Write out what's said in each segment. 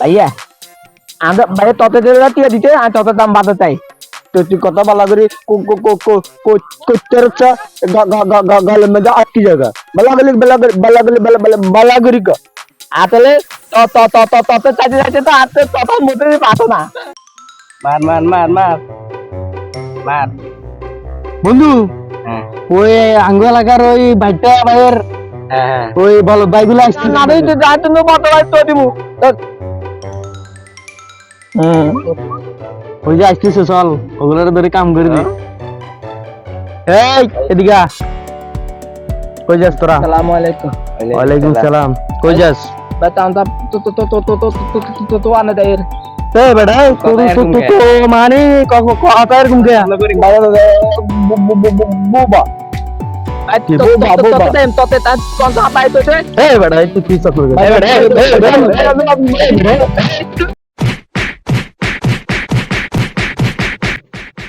ভাইয়া আমরা ভাইয়া তত টিয়া দিতে আর তত দাম বাধা চাই তো তুই কত বলা করি করতে হচ্ছে গলের মধ্যে আটটি জায়গা বলা গলি বলা গলি বলা গলি বলা বলা বলা করি কো আসলে তত তত তত চাইতে চাইতে তো আর তত মধ্যে পাতো না মার মার মার মার মার বন্ধু হ্যাঁ ওই আঙ্গ এলাকার ওই বাইকটা ভাইয়ের হ্যাঁ ওই বল বাইকগুলো আসছে না তো তুমি ভাই তো হুম ওই যে আসতেছে চল ওগুলোর ধরে কাম করে দি এই এদিকে কই যাস তোরা আসসালামু আলাইকুম ওয়ালাইকুম সালাম কই যাস বেতাম তা তো তো তো তো তো তো তো তো তো আনে দেয় এ বেটা তোর তো তো তো মানে কথা এরকম কে বুবা কি বুবা তা তা তো বেটা তুই কি চক্র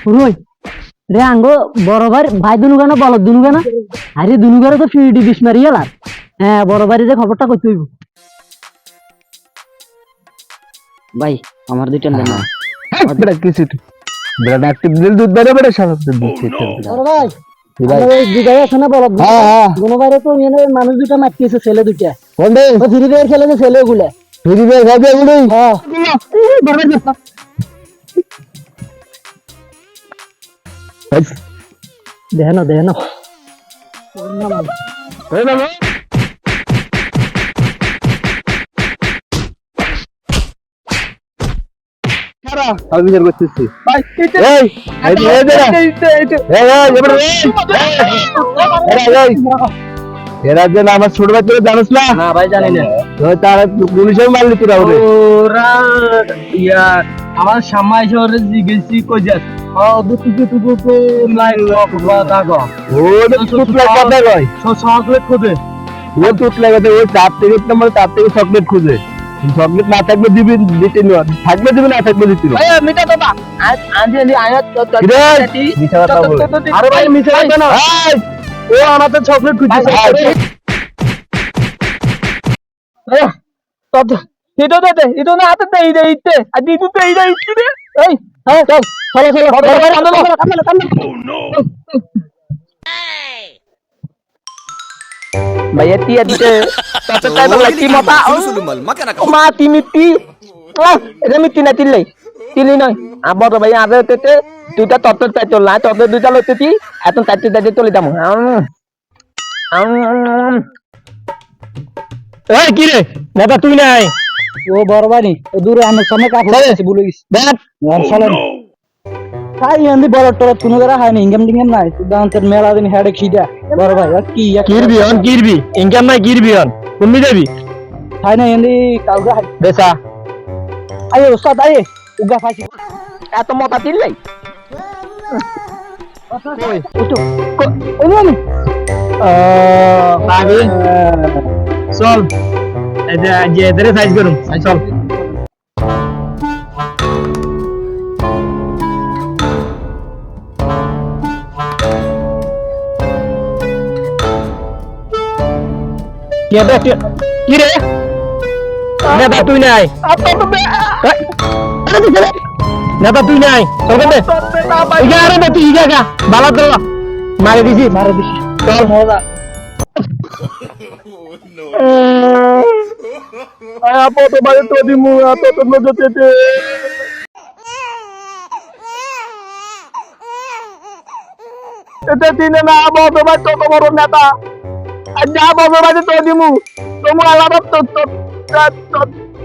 রুই রে আঙ্গ বড় ভাই ভাই দুনু কেন বল দুনু কেন? আরে দুনু ঘরে তো বিষ মারি হ্যাঁ বড় ভাই যে খবরটা করতে হইব। ভাই আমার দুইটা দেন। না বেটা কিছু বেটা একটু দিল দুধ বেড়ে বেড়ে বড় ভাই বল হ্যাঁ হ্যাঁ। মানুষ দুটা ছেলে দুটা ফ্রি ফায়ার খেলে হ্যাঁ। দেখে না দেখে না আমি বিচার করতেছি এই এরা আমার ছোট ভাই তোরা জানিস না না ভাই জানি না তারা পুলিশে মারলি তোরা ওরা ইয়া আমার সামাই শহরে জিজ্ঞেসি কই যাস চকলেট খুঁজে চকলেট না থাকবে দিবি দিতে থাকবে দিবি না থাকবে দিতে আজ আজ আয়াত আরে ভাই না ও আমাকে চকলেট খুঁজছে এটা দে এটা না হাতে দেই দে ইতে আর দিদু তো এই দে ইতে এই হ্যাঁ চল চল চল কামলে কামলে ভাইয়া টিয়া দিতে তাতে তাই বলা মতা ও মা তিমিতি ও রে মিতি না তিলাই তিলি নয় আবার ভাই আদে তেতে দুইটা তত্ত্ব তাই তোল না তত্ত্ব দুইটা লইতে তি এখন তাইতে তাইতে তুলি দাম এই কি রে? নেতা তুই নাই? ও বড় ভাই নি ও দূরে আমার সামনে কাপড় আছে বলে গেছি। দেখ। চলেন। তাই এন্দি বড় টরত কোনো করা হয় না ইনকাম টিনকাম নাই। দান্তের মেলা দিন হেডে খিদা। বড় ভাই আর কি কিরবি অন কিরবি ইনকাম নাই কিরবি অন। তুমি যাবি? হয় না এন্দি কালকে বেসা আয়ে ওস্তাদ আয়ে। উগা ফাইছি এত মতা তিল্লাই ওই ভাবি চল। যে এদের সাইজ করুন চল। কি রে? তুই নাই। নেতা তুই নাই তোকে দে ইগা আরে দে তুই ইগা গা বালা তো মারে দিছি মারে দিছি চল মজা apa tuh banyak tuh di muka atau tuh lo tete tete tine na apa tuh banyak tuh aja apa tuh banyak tuh di muka kamu alamat tuh tuh tuh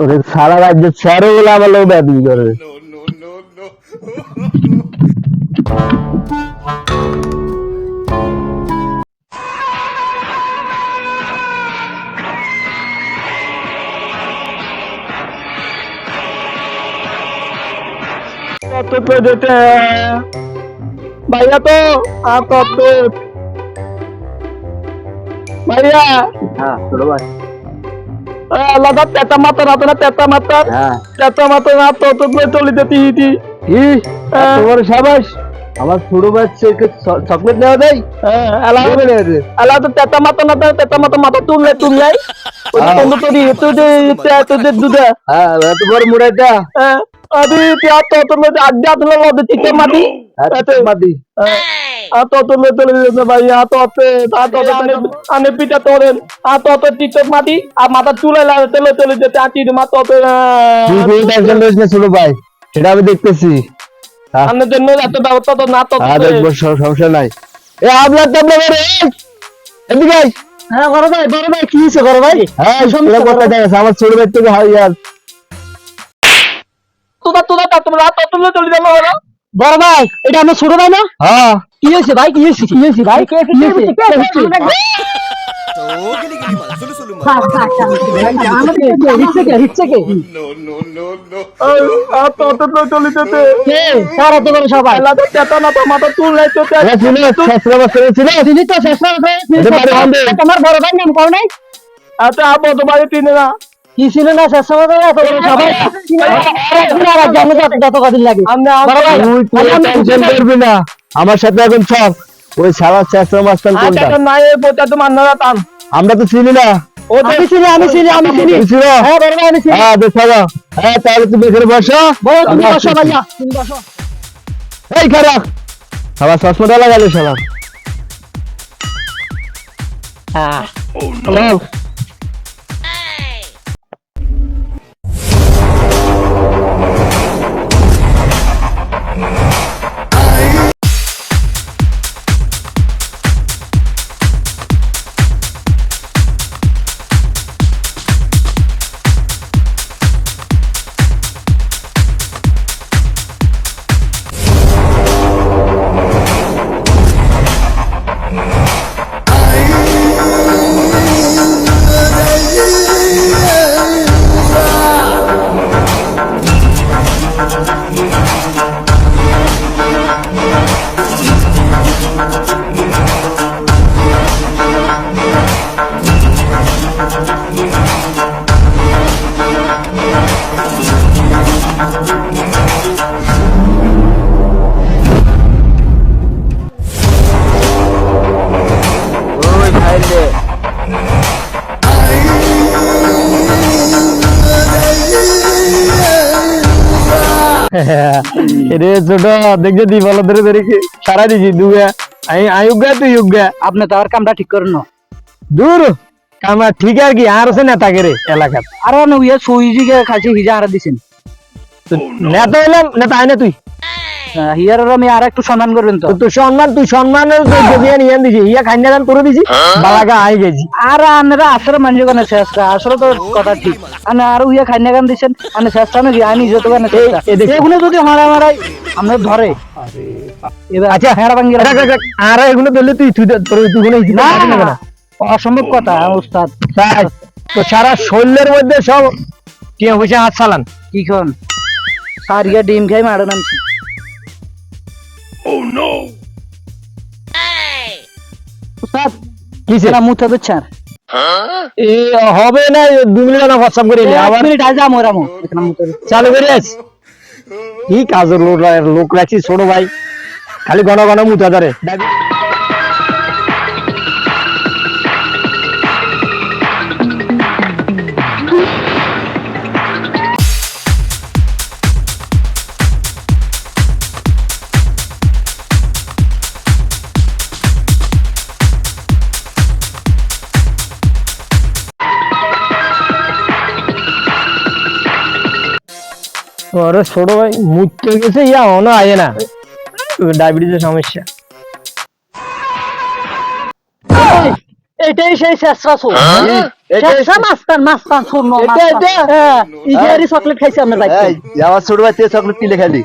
ওরে সারা রাজ্যের স্যারও বলে আমার লোক ব্যাপী করে। তো তো যেতে ভাইয়া তো আ তো তো ভাইয়া। হ্যাঁ ছোট ভাই। আলাদা পেটা মাতা না তো না পেটা মাতা হ্যাঁ। পেটা মাতা না তো তো তো চলে যেতে ইতি কি? তোমার সাবাস। আমার ছোট বাচ্চাকে চকলেট নেওয়া দেয়? আলাদা পেটা মাতা না তো পেটা মাতা মাথা তুললে তুললাই। ওই হ্যাঁ। তো তো দি তো দি তো দি দুধ। হ্যাঁ এত বড় মুড়াইটা। তে তো তো তো আড্ডা তো লদ চিতে মাটি এত মাদি। a ভাই মাটি আর মাথা চুলে লাগে তেলে তেলে আটি তুই টেনশন করিস না ছোট ভাই সেটা আমি দেখতেছি। আনে জন্য এত ব্যবস্থা তো না তো আর দেখব স- সমস্যা নাই। এ আপনার তাবলা করে এদিকে আয়। হ্যাঁ বড় ভাই বড় ভাই কি হয়েছে বড় ভাই? হ্যাঁ সমস্যা কথা দেখেছে আমার ছোট ভাই থেকে হয় আর। তোদা তোদা তা তোমরা চলে যাব বড় ভাই এটা আমার ছোট ভাই না? হ্যাঁ। কি হয়েছে ভাই কি হয়েছে কি হয়েছে ভাই কি হয়েছে রিক্সা কে রিক্সা কে আ তো তো তো চলে যেতে কে কার এত বড় সবাই আলাদা চেতা না তো মাথা চুলে তো এ ছিল ছেসরা বাচ্চা ছিল তিনি তো শেষ এটা তোমার বড় ভাই নাম নাই আবো তো বাড়ি তিনে না কি ছিল না শেষ সময় এত সবাই আর জানো যত যত কদিন লাগে আমরা বড় ভাই টেনশন করবি না আমার সাথে এখন চল। ওই সারা ছেসরা মাস্টার কোনটা? আচ্ছা নাই বোটা তো মান্না টান আমরা তো চিনি না। ও আমি চিনি আমি চিনি আমি চিনি। হ্যাঁ বড় আমি চিনি। হ্যাঁ দেখো হ্যাঁ তাহলে তুমি এখানে বসো। বড় তুমি বসো ভাইয়া তুমি বসো। এই খারাপ আমার চশমাটা লাগালে শালা। হ্যাঁ। হ্যালো ওই রে রে ছোট দেখছে দি বলো ধরে ধরে কি সারা দিছি দুগা আই আই উগা তুই উগা আপনি তো আর কামটা ঠিক করেন না দূর কামা ঠিক আর কি আর আছে নেতাকে রে এলাকাত? আর না উইয়া সুইজি গে খাইছে হিজা আর দিছেন। নেতা হইলাম নেতা আয় তুই? হিয়ার আমি আর একটু সম্মান করবেন তো। তো তুই সম্মান তুই সম্মানের যদি নিয়ে দিছি ইয়া খাইনা গান করে দিছি? বালাগা আই গেছি। আর আপনারা আসলে মানুষ গানে চেষ্টা আসলে তো কথা ঠিক। আনে আর উইয়া খাইনা গান দিছেন? আনে চেষ্টা নাকি? আনি যত গানে। এগুলো যদি মারা মারাই আমরা ধরে। আচ্ছা হেড়া ভাঙ্গি। আর এগুলো ধরলে তুই তুই তুই কোনো না। না কেন? অসম্ভব কথা উস্তাদ। তাই তো সারা শরীরের মধ্যে সব টিয়া পয়সা হাত চালান। কি খন সারিয়া ডিম খাই মারো নামছি উস্তাদ কিসে এরা মুথা বেচার এ হবে না এ দু মিনিট না হোয়াটসঅ্যাপ করে নে, আবার মিনিট আজ আমো রামো চালু করে আস কি কাজের লোক রা- লোক রাখছি ছোট ভাই। খালি ঘন ঘন মুতা ধরে। আরে ছোট ভাই মুততে গেছে ইয়া অনো আয় না। ডায়াবেটিসের সমস্যা। এটাই সেই শেষরা শোন শেষরা মাস্তান মাস্তান শূন্য? হ্যাঁ ইজারি চকলেট খাইছে আমরা আমার ছোট ভাই তুই চকলেট কিনে খালি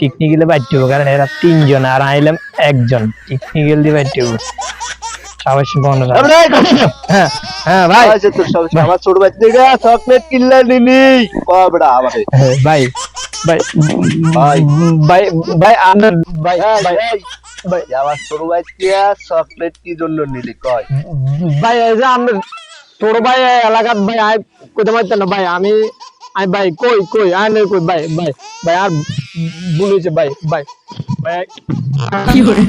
টেকনিক্যালি বাইতে কারণ এরা তিনজন আর আইলাম একজন। টেকনিক্যাল দিয়ে বাইতে বন্ধ হ্যাঁ হ্যাঁ ভাই। আচ্ছা তোর সব আমার ছোট বাচ্চা চকলেট কিনলে নিনি কবড়া আমাকে। ভাই ভাই ভাই। ভাই ভাই আমার ভাই ভাই। ভাই। আমার ছোট বাচ্চা চকলেট কি জন্য নিলি কয়? ভাই এই যে আমি তোর ভাই এলাকার ভাই আই কইতে পারতেন না ভাই আমি আই ভাই কই কই আই নেই কই ভাই ভাই ভাই আর হয়েছে ভাই ভাই ভাই আর বুঝলে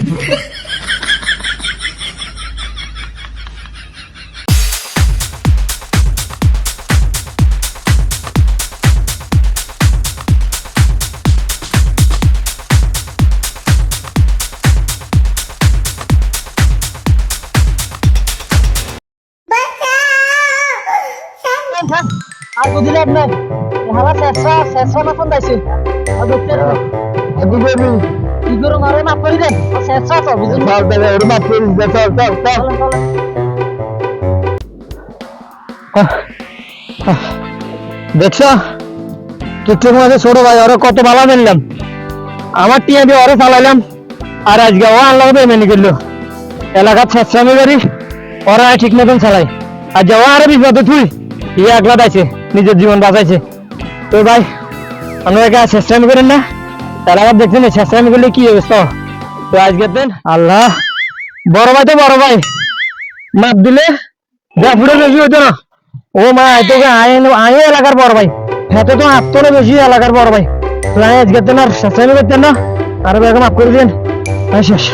আপনার হালা শেষরা শেষরা না ফোন দাইছে? আর দেখতে কি? করে মারে মাফ করে দেন। শেষরা তো বুঝুন। চলেন, চলেন। দেখছ? টুকটুক মাঝে ছোট ভাই ওরা কত ভালো মিললাম আমার টিয়া দিয়ে ওরে চালাইলাম। আর আজকে ও আনলাম পেমেন্ট করল। এলাকার ছেঁচড়ামি গাড়ি ওরা ঠিক মতন চালাই আর যাওয়া আরও বিপদে তুই ইয়ে একলা দাইছে। নিজের জীবন বাঁচাইছে। তো ভাই, আপনারা কে ছেঁচড়ামি করেন না? এলাকার দেখছেন ছেঁচড়ামি করলে কি অবস্থা? তো আজকের দিন আল্লাহ, বড় ভাই তো বড় ভাই। মাপ দিলে ফুটে বেশি হতো না। ও মা তোকে আয় আয় এলাকার বড় ভাই। হ্যাঁ তো আত্মনে বেশি এলাকার বড় ভাই। আয় আজকের দিন আর শেষ করতেন না। আর বেগম মাফ করে দিন। শেষ।